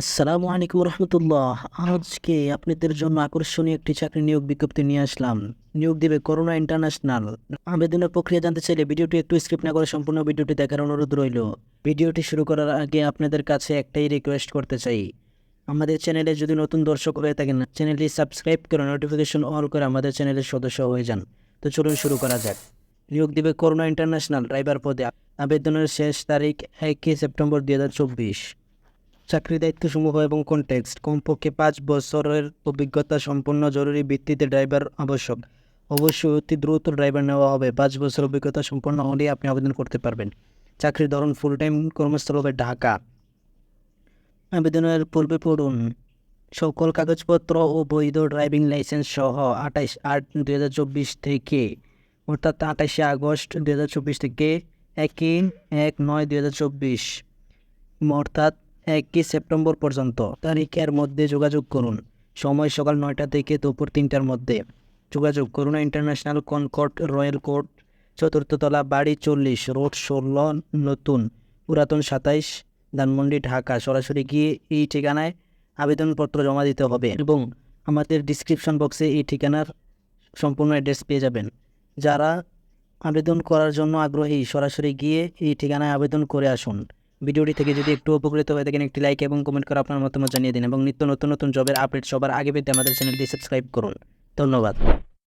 আসসালামু আলাইকুম রহমতুল্লাহ। আজকে আপনাদের জন্য আকর্ষণীয় একটি চাকরি নিয়োগ বিজ্ঞপ্তি নিয়ে আসলাম। নিয়োগ দিবে করোনা ইন্টারন্যাশনাল। আবেদনের প্রক্রিয়া জানতে চাইলে ভিডিওটি একটু স্কিপ না করে সম্পূর্ণ ভিডিওটি দেখার অনুরোধ রইল। ভিডিওটি শুরু করার আগে আপনাদের কাছে একটাই রিকোয়েস্ট করতে চাই। আমাদের চ্যানেলে যদি নতুন দর্শক হয়ে থাকেন, চ্যানেলটি সাবস্ক্রাইব করে নোটিফিকেশন অল করে আমাদের চ্যানেলের সদস্য হয়ে যান। তো চলুন শুরু করা যাক। নিয়োগ দেবে করোনা ইন্টারন্যাশনাল ড্রাইভার পদে। আবেদনের শেষ তারিখ একই সেপ্টেম্বর দুই হাজার চব্বিশ। চাকরি দায়িত্বসমূহ এবং কনটেক্সট কমপক্ষে পাঁচ বছরের অভিজ্ঞতা সম্পন্ন জরুরি ভিত্তিতে ড্রাইভার আবশ্যক। অবশ্যই অতি দ্রুত ড্রাইভার নেওয়া হবে। পাঁচ বছর অভিজ্ঞতা সম্পন্ন হলেই আপনি আবেদন করতে পারবেন। চাকরির ধরন ফুল টাইম কর্মস্থল হবে ঢাকা। আবেদনের পূর্বে পড়ুন। সকল কাগজপত্র ও বৈধ ড্রাইভিং লাইসেন্স সহ আঠাইশ আট দু হাজার চব্বিশ থেকে, অর্থাৎ আঠাশে আগস্ট দু হাজার চব্বিশ থেকে একই এক নয় দু হাজার চব্বিশ, অর্থাৎ একই সেপ্টেম্বর পর্যন্ত। তারিখের মধ্যে যোগাযোগ করুন। সময় সকাল নয়টা থেকে দুপুর তিনটার মধ্যে। যোগাযোগ করুন ইন্টারন্যাশনাল কনকর্ট রয়্যাল কোর্ট, চতুর্থতলা বাড়ি চল্লিশ, রোড ষোলো, নতুন, পুরাতন সাতাইশ, ধানমন্ডি, ঢাকা। সরাসরি গিয়ে এই ঠিকানায় আবেদনপত্র জমা দিতে হবে এবং আমাদের ডিসক্রিপশন বক্সে এই ঠিকানার সম্পূর্ণ অ্যাড্রেস পেয়ে যাবেন। যারা আবেদন করার জন্য আগ্রহী, সরাসরি গিয়ে এই ঠিকানায় আবেদন করে আসুন। ভিডিওটি থেকে যদি একটু উপকৃত হয়ে থাকেন, একটি লাইক এবং কমেন্ট করে আপনার মতামত জানিয়ে দিন এবং নিত্য নতুন নতুন জবের আপডেট সবার আগে পেতে আমাদের চ্যানেলটি সাবস্ক্রাইব করুন। ধন্যবাদ।